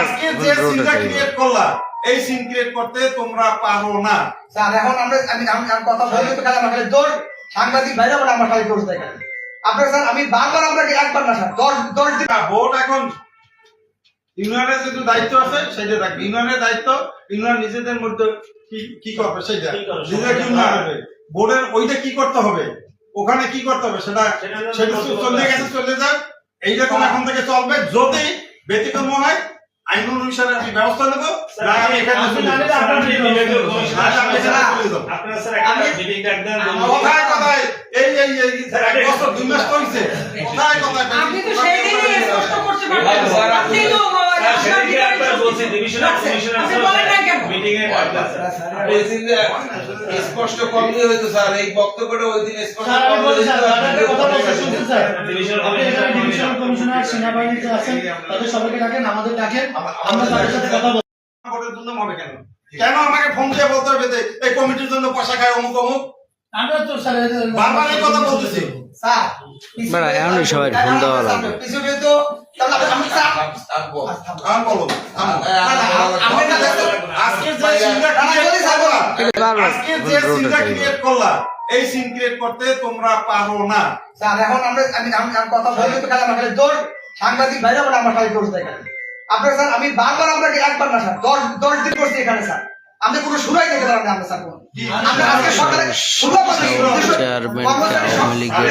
আজকে যে সিনটা ক্রিয়েট করলা এই সিন ক্রিয়েট করতে তোমরা পারো না। স্যার এখন আমরা আমি আমি কথা বলি তো খালি আমার খালি দৌড় সাংবাদিক ভাইরা বলে আমার খালি দৌড় দেখায় আপনার স্যার আমি বারবার আপনাকে একবার না স্যার দশ দশ দিন ভোট এখন ইউনিয়নের যেহেতু দায়িত্ব আছে সেটা থাকবে ইউনিয়নের দায়িত্ব ইউনিয়ন নিজেদের মধ্যে কি কি করবে সেটা। উন্নয়ন হবে। বোর্ডের ওইটা কি করতে হবে? ওখানে কি করতে হবে? সেটা সেটা সেটা চলে গেছে চলে যাক। এইরকম এখন থেকে চলবে। যদি ব্যতিক্রম হয় আইন অনুসারে আমি ব্যবস্থা নেব? আমি এখানে কথায় কথায় এই এই এই বছর দুই মাস হইছে কথায় কথায় আপনি তো সেই দিনই স্পষ্ট করতে পারতেন। আপনি তো স্যার সেদিকে একবার বলছি ডিভিশনাল কমিশনার কেন? মিটিং এ ডাকবেন স্যার আপনি এসেছেন যে স্পষ্ট কমই হয়তো স্যার এই বক্তব্যটা ওই দিন স্পষ্ট কম বলি স্যার, হয়েছিল, আপনাকে কথা বলতে শুনছেন স্যার? ডিভিশনাল আপনি এখানে ডিভিশনাল কমিশনার সেনাবাহিনী আছেন তাদের সবাইকে ডাকেন আমাদের ডাকেন আমরা তাদের সাথে কথা বলব হবে কেন কেন আমাকে ফোন দিয়ে বলতে হবে এই কমিটির জন্য পয়সা খায় অমুক অমুক আমরা তো স্যার বারবার এই কথা বলতেছি স্যার বাড়া, এমনই সবাই ফোন দেওয়া লাগবে। পিছনে তো তাহলে আমি স্যার থাকব। আমি বলো থামো। আপনি না আজকে যে সিনটা না, না, ক্রিয়েট বলি স্যার, আজকে যে সিনটা ক্রিয়েট করলা এই সিন ক্রিয়েট করতে তোমরা পারো না। স্যার এখন আমরা আমি আমি আমি কথা বলি তো খালি আমার খালি সাংবাদিক ভাইরা বলে আমার খালি দৌড় দেখায় আপনার স্যার আমি বারবার আপনাকে একবার না স্যার দশ দশ দিন করছি এখানে স্যার। আপনি কোনো শুনাই দেখতে পারেন আমরা স্যার কোনো। আমরা আজকে সকালে শুরু করছি। চেয়ারম্যান কর্মচারী সব- আওয়ামী লীগের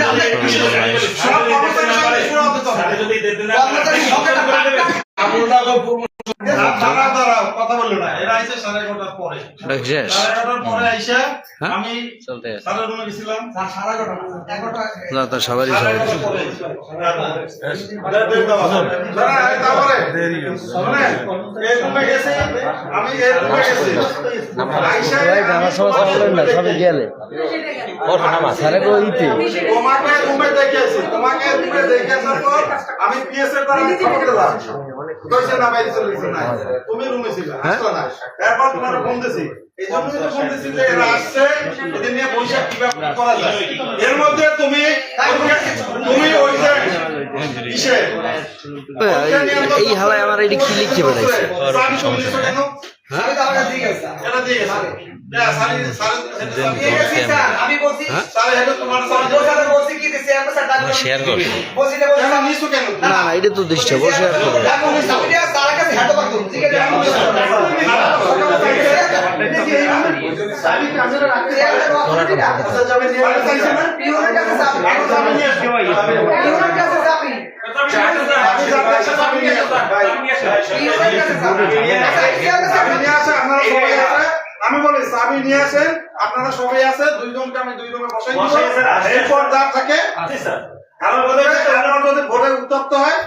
আপনি- হ্যাঁ? না, তা সবারই সবাই গেলে। তোমাকে তোমাকে দেখে আসার পর আমি পিএস এর দ্বারা খবর দিলাম কইছে না বাইরে চলে গেছে? না তুমি রুমে ছিলে আসলো না। এরপর তোমার ফোন দিছি এই জন্য তো ফোন দিছি যে এরা আসছে এদের নিয়ে বৈশাখ কীভাবে করা যায়? এর মধ্যে তুমি তুমি ওই যে এই হালায় আমার এটি কি লিখে বেড়াইছে? স্যার। এটা দিয়ে গেছে এটা সারি সারি দিয়ে গেছি। শেয়ার কর না না এটা তো দৃষ্টি করো আমি বলি চাবি নিয়ে আসেন আপনারা সবাই আছে দুইজনকে আমি দুই রুমে বসাই। এরপর যা থাকে আছে স্যার আমার বলে আমার যদি ভোটে উত্তপ্ত হয়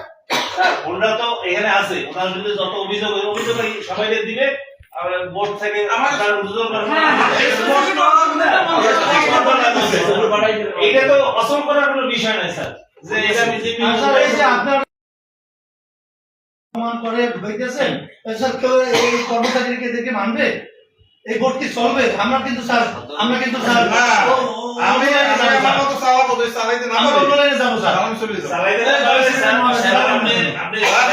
ওনারা তো এখানে আছে ওনার বিরুদ্ধে যত অভিযোগ অভিযোগ সবাইকে দিবে বোর্ড থেকে আমার- তার অভিযোগ করবে। হ্যাঁ, স্পষ্ট এটা তো অসল করার কোনো বিষয় নাই স্যার যে এটা আপনার করে হইতেছেন স্যার কেউ এই কর্মচারীকে দেখে মানবে এই বোর্ড কি চলবে আমরা কিন্তু স্যার আমরা কিন্তু স্যার আমি তো এ যাব, আমি আমার স্যার। মতো চালাবো যদি চালাইতে না আমরা পারি এ যাব স্যার। আমি চলে যাব। চালাইতে না স্যার, আমি আপনি আপনি আর